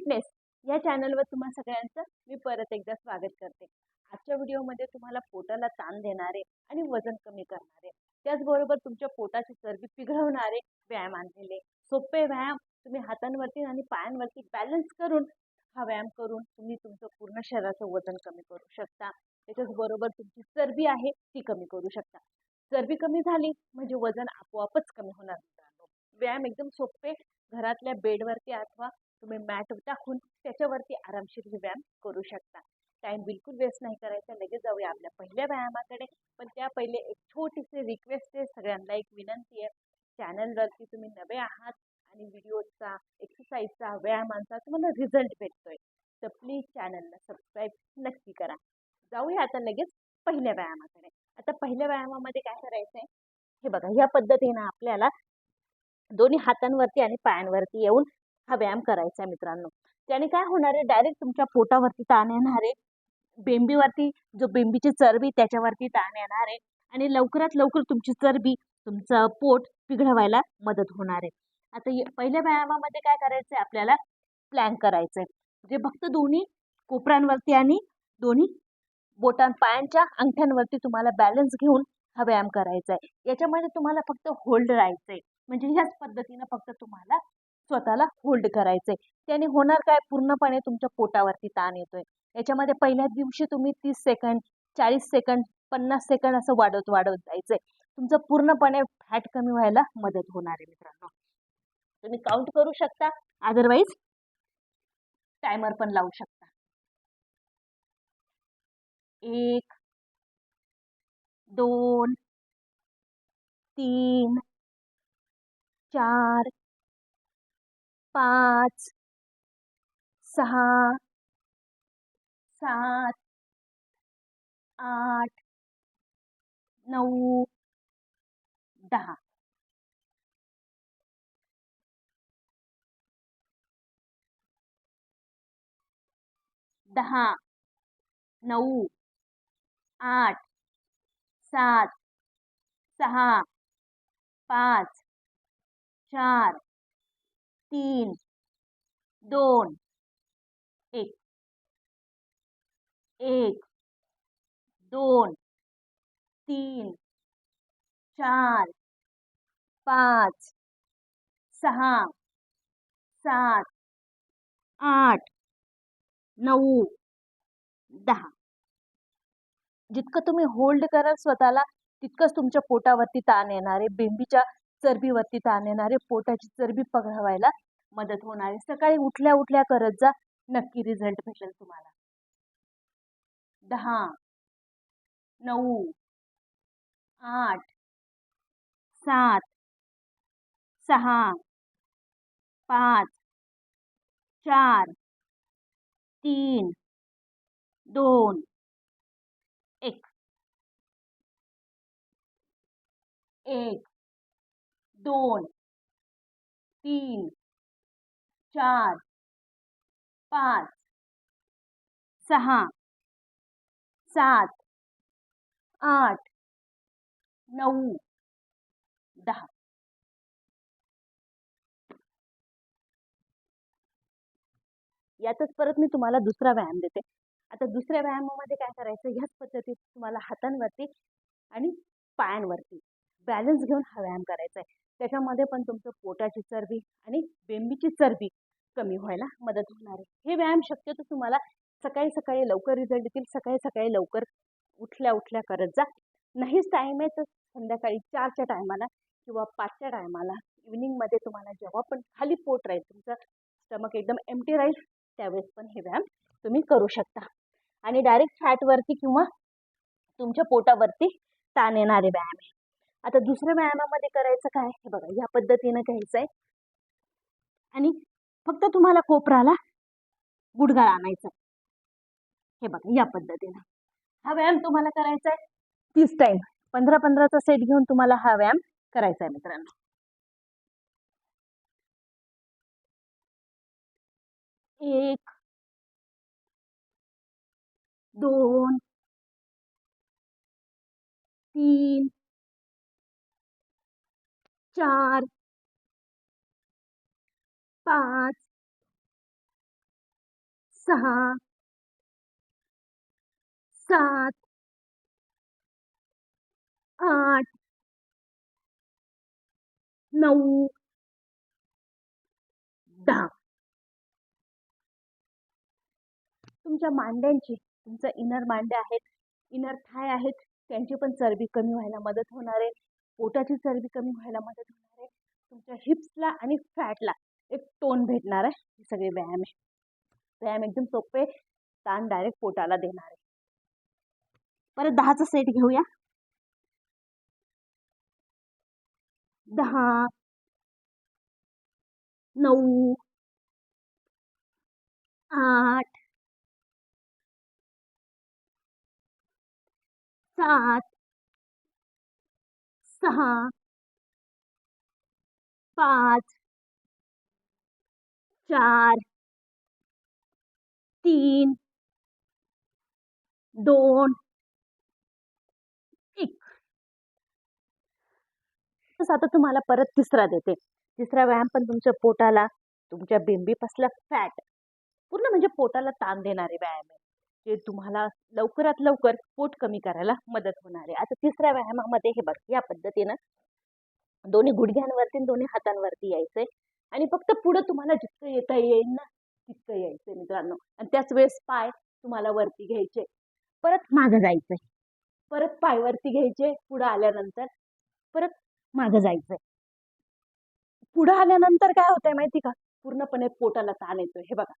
Fitness या चॅनलवर तुम्हा सगळ्यांचं मी परत एकदा स्वागत करते. आजच्या व्हिडिओमध्ये तुम्हाला पोटाला ताण देणारे आणि वजन कमी करणारे त्याचबरोबर तुमच्या पोटाची चरबी पिघळवणारे व्यायाम आणलेले. सोपे व्यायाम तुम्ही हातांवरती आणि पायांवरती बॅलन्स करून हा व्यायाम करून तुम्ही तुमचं पूर्ण शरीराचं वजन कमी करू शकता. त्याच्याचबरोबर तुमची चरबी आहे ती कमी करू शकता. चरबी कमी झाली म्हणजे वजन आपोआपच कमी होणार मित्रांनो. व्यायाम एकदम सोपे घरातल्या बेडवरती अथवा तुम्ही मॅट टाकून त्याच्यावरती आरामशीर हे व्यायाम करू शकता. टाइम बिलकुल वेस्ट नाही करायचा. लगेच जाऊया आपल्या पहिल्या व्यायामाकडे. पण त्या पहिले एक छोटीशी रिक्वेस्ट आहे. सगळ्यांना एक विनंती आहे. चॅनलवरती तुम्ही नवे आहात आणि व्हिडिओचा एक्सरसाइजचा व्यायामांचा तुम्हाला रिझल्ट भेटतोय. तर प्लीज चॅनलला सबस्क्राईब नक्की करा. जाऊया आता लगेच पहिल्या व्यायामाकडे. आता पहिल्या व्यायामामध्ये काय करायचं आहे हे बघा ह्या पद्धतीनं आपल्याला दोन्ही हातांवरती आणि पायांवरती येऊन हा व्यायाम करायचा आहे मित्रांनो. त्याने काय होणार आहे डायरेक्ट तुमच्या पोटावरती ताण येणार आहे. बेंबीवरती जो बेंबीची चरबी त्याच्यावरती ताण येणार आहे. आणि लवकरात लवकर तुमची चरबी तुमचं पोट पिघळवायला मदत होणार आहे. आता पहिल्या व्यायामामध्ये काय करायचं आहे आपल्याला प्लॅन करायचं आहे जे फक्त दोन्ही कोपऱ्यांवरती आणि दोन्ही बोटां पायांच्या अंगठ्यांवरती तुम्हाला बॅलन्स घेऊन हा व्यायाम करायचा आहे याच्यामध्ये तुम्हाला फक्त होल्ड राहायचं आहे म्हणजे ह्याच पद्धतीनं फक्त तुम्हाला स्वतःला होल्ड करायचंय. त्याने होणार काय? पूर्णपणे तुमच्या पोटावरती ताण येतोय. याच्यामध्ये पहिल्या दिवशी तुम्ही तीस सेकंड चाळीस सेकंड पन्नास सेकंड असं वाढवत वाढवत जायचंय. तुमचं पूर्णपणे फॅट कमी व्हायला मदत होणार आहे मित्रांनो. तुम्ही काउंट करू शकता. अदरवाईज टायमर पण लावू शकता. एक दोन तीन चार पाच सहा सात आठ नऊ दहा. दहा नऊ आठ सात सहा पाच चार तीन दोन एक. एक दोन तीन चार पाच सहा सात आठ नऊ दहा. जितकं तुम्ही होल्ड कराल स्वतःला तितकंच तुमच्या पोटावरती ताण येणार आहे. बेंबीच्या चरबीवरती ताण येणारे पोटाची चरबी पघळवायला मदत होणार आहे. सकाळी उठल्या उठल्या करत जा नक्की रिझल्ट भेटेल तुम्हाला. दहा नऊ आठ सात सहा पाच चार तीन दोन एक. एक. दोन तीन चार पाच सहा सात आठ नऊ दहा. यातच परत मी तुम्हाला दुसरा व्यायाम देते. आता दुसऱ्या व्यायामामध्ये काय करायचं? ह्याच पद्धतीत तुम्हाला हातांवरती आणि पायांवरती बॅलन्स घेऊन हा व्यायाम करायचा आहे. त्याच्यामध्ये पण तुमचं पोटाची चरबी आणि बेंबीची चरबी कमी व्हायला मदत होणार आहे. हे व्यायाम शक्यतो तुम्हाला सकाळी सकाळी लवकर रिझल्ट देतील. सकाळी सकाळी लवकर उठल्या उठल्या करत जा. नाहीच टाईम आहे तर संध्याकाळी चारच्या टायमाला किंवा पाचच्या टायमाला इव्हिनिंगमध्ये तुम्हाला जेव्हा पण खाली पोट राहील तुमचं स्टमक एकदम एमटी राहील त्यावेळेस पण हे व्यायाम तुम्ही करू शकता. आणि डायरेक्ट फॅटवरती किंवा तुमच्या पोटावरती ताण येणारे व्यायाम आहे. आता दुसऱ्या व्यायामामध्ये करायचं काय? हे बघा या पद्धतीनं घ्यायचं आहे आणि फक्त तुम्हाला कोपराला गुडगाळ आणायचा आहे. हे बघा या पद्धतीनं. हा व्यायाम तुम्हाला करायचा आहे तीस टाइम पंधरा पंधराचा सेट घेऊन तुम्हाला हा व्यायाम करायचा आहे मित्रांनो. एक दोन तीन चार पाच सहा सात आठ नऊ दहा. तुमच्या मांड्यांची तुमचं इनर मांड्या आहेत इनर थाय आहेत त्यांची पण चरबी कमी व्हायला मदत होणार आहे. पोटाची चरबी कमी व्हायला मदत होणार आहे. तुमच्या हिप्सला आणि फॅटला एक टोन भेटणार आहे. हे सगळे व्यायाम आहे. व्यायाम एकदम सोपे ताण डायरेक्ट पोटाला देणार आहे. परत दहाचा सेट घेऊया. दहा नऊ आठ सात सहा पाच। चार। तीन। दोन। एक। तसं आता तुम्हाला परत तिसरा देते. तिसरा व्यायाम पण तुमच्या पोटाला, तुमच्या बिंबीपासला फॅट पूर्ण म्हणजे पोटाला ताण देणारे व्यायाम आहे. जे तुम्हाला लवकरात लवकर पोट कमी करायला मदत होणार आहे. आता तिसऱ्या व्यायामामध्ये हे बघ या पद्धतीनं दोन्ही गुडघ्यांवरती दोन्ही हातांवरती यायचंय. आणि फक्त पुढं तुम्हाला जितकं येता येईल ना तितकं यायचंय मित्रांनो. आणि त्याच वेळेस पाय तुम्हाला वरती घ्यायचे. परत मागं जायचंय. परत पाय वरती घ्यायचे पुढं आल्यानंतर परत मागं जायचंय. पुढं आल्यानंतर काय होतंय माहिती का? पूर्णपणे पोटाला ताण येतोय. हे बघा.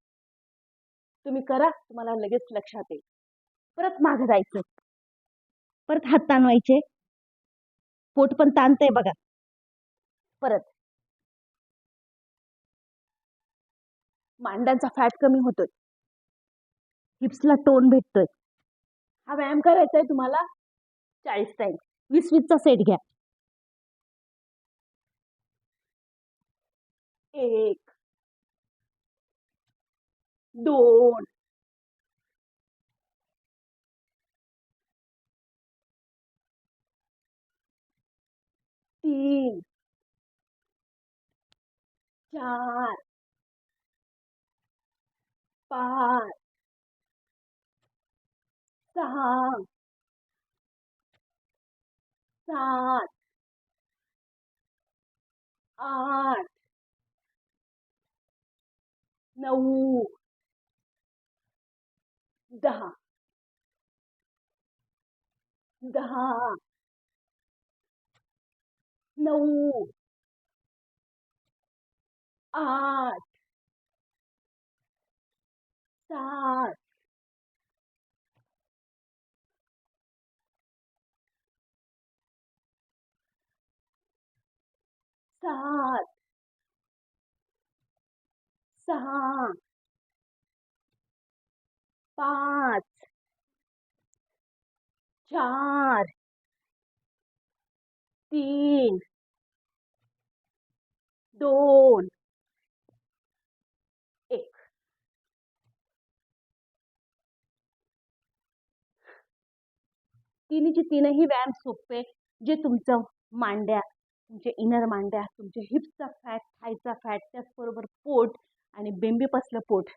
तुम्ही करा तुम्हाला लगेच लक्षात येईल. परत मागं जायचं. परत हात ताणवायचे. पोट पण ताणतंय बघा. परत. मांड्यांचा फॅट कमी होतोय. हिप्सला टोन भेटतोय. हा व्यायाम करायचा आहे तुम्हाला. चाळीस टाइम वीस वीसचा सेट घ्या. एक दोन तीन चार पाच सहा सात आठ नऊ दहा. दहा. नऊ. आठ. सात. सात. सहा. पाच. चार. तीन. दोन. एक. तिन्हीचे तीनही व्यायाम सोपे. जे तुमचं मांड्या तुमचे इनर मांड्या तुमचे हिप्सचा फॅट थायचा फॅट त्याचबरोबर पोट आणि बेंबीपसलं पोट.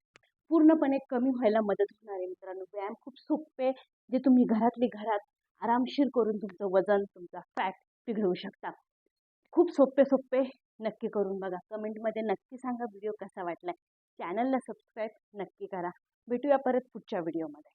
पूर्णपणे कमी व्हायला मदत होणार आहे मित्रांनो. व्यायाम खूप सोपे जे तुम्ही घरातली घरात आरामशीर करून तुमचं वजन तुमचा फॅट पिघळवू शकता. खूप सोपे सोपे नक्की करून बघा. कमेंटमध्ये नक्की सांगा व्हिडिओ कसा वाटला चॅनलला सबस्क्राईब नक्की करा. भेटूया परत पुढच्या व्हिडिओमध्ये